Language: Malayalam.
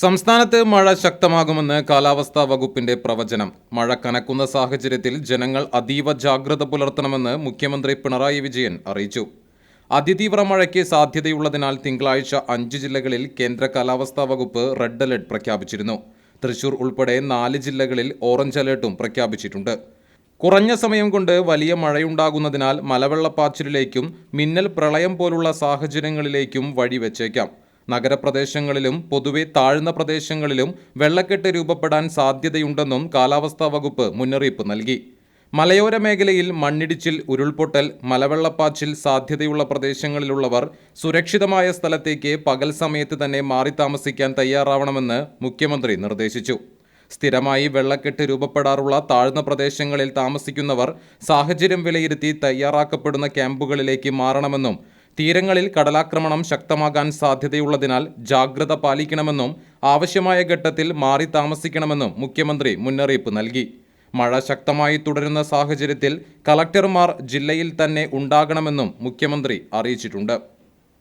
സംസ്ഥാനത്ത് മഴ ശക്തമാകുമെന്ന് കാലാവസ്ഥാ വകുപ്പിന്റെ പ്രവചനം. മഴ കനക്കുന്ന സാഹചര്യത്തിൽ ജനങ്ങൾ അതീവ ജാഗ്രത പുലർത്തണമെന്ന് മുഖ്യമന്ത്രി പിണറായി വിജയൻ അറിയിച്ചു. അതിതീവ്ര മഴയ്ക്ക് സാധ്യതയുള്ളതിനാൽ തിങ്കളാഴ്ച അഞ്ച് ജില്ലകളിൽ കേന്ദ്ര കാലാവസ്ഥാ വകുപ്പ് റെഡ് അലർട്ട് പ്രഖ്യാപിച്ചിരുന്നു. തൃശൂർ ഉൾപ്പെടെ നാല് ജില്ലകളിൽ ഓറഞ്ച് അലർട്ടും പ്രഖ്യാപിച്ചിട്ടുണ്ട്. കുറഞ്ഞ സമയം കൊണ്ട് വലിയ മഴയുണ്ടാകുന്നതിനാൽ മലവെള്ളപ്പാച്ചിലേക്കും മിന്നൽ പ്രളയം പോലുള്ള സാഹചര്യങ്ങളിലേക്കും വഴിവെച്ചേക്കാം. നഗരപ്രദേശങ്ങളിലും പൊതുവെ താഴ്ന്ന പ്രദേശങ്ങളിലും വെള്ളക്കെട്ട് രൂപപ്പെടാൻ സാധ്യതയുണ്ടെന്നും കാലാവസ്ഥാ വകുപ്പ് മുന്നറിയിപ്പ് നൽകി. മലയോര മേഖലയിൽ മണ്ണിടിച്ചിൽ ഉരുൾപൊട്ടൽ മലവെള്ളപ്പാച്ചിൽ സാധ്യതയുള്ള പ്രദേശങ്ങളിലുള്ളവർ സുരക്ഷിതമായ സ്ഥലത്തേക്ക് പകൽ സമയത്ത് തന്നെ മാറി താമസിക്കാൻ തയ്യാറാവണമെന്ന് മുഖ്യമന്ത്രി നിർദ്ദേശിച്ചു. സ്ഥിരമായി വെള്ളക്കെട്ട് രൂപപ്പെടാറുള്ള താഴ്ന്ന പ്രദേശങ്ങളിൽ താമസിക്കുന്നവർ സാഹചര്യം വിലയിരുത്തി തയ്യാറാക്കപ്പെടുന്ന ക്യാമ്പുകളിലേക്ക് മാറണമെന്നും തീരങ്ങളിൽ കടലാക്രമണം ശക്തമാകാൻ സാധ്യതയുള്ളതിനാൽ ജാഗ്രത പാലിക്കണമെന്നും ആവശ്യമായ ഘട്ടത്തിൽ മാറി താമസിക്കണമെന്നും മുഖ്യമന്ത്രി മുന്നറിയിപ്പ് നൽകി. മഴ ശക്തമായി തുടരുന്ന സാഹചര്യത്തിൽ കളക്ടർമാർ ജില്ലയിൽ തന്നെ ഉണ്ടാകണമെന്നും മുഖ്യമന്ത്രി അറിയിച്ചിട്ടുണ്ട്.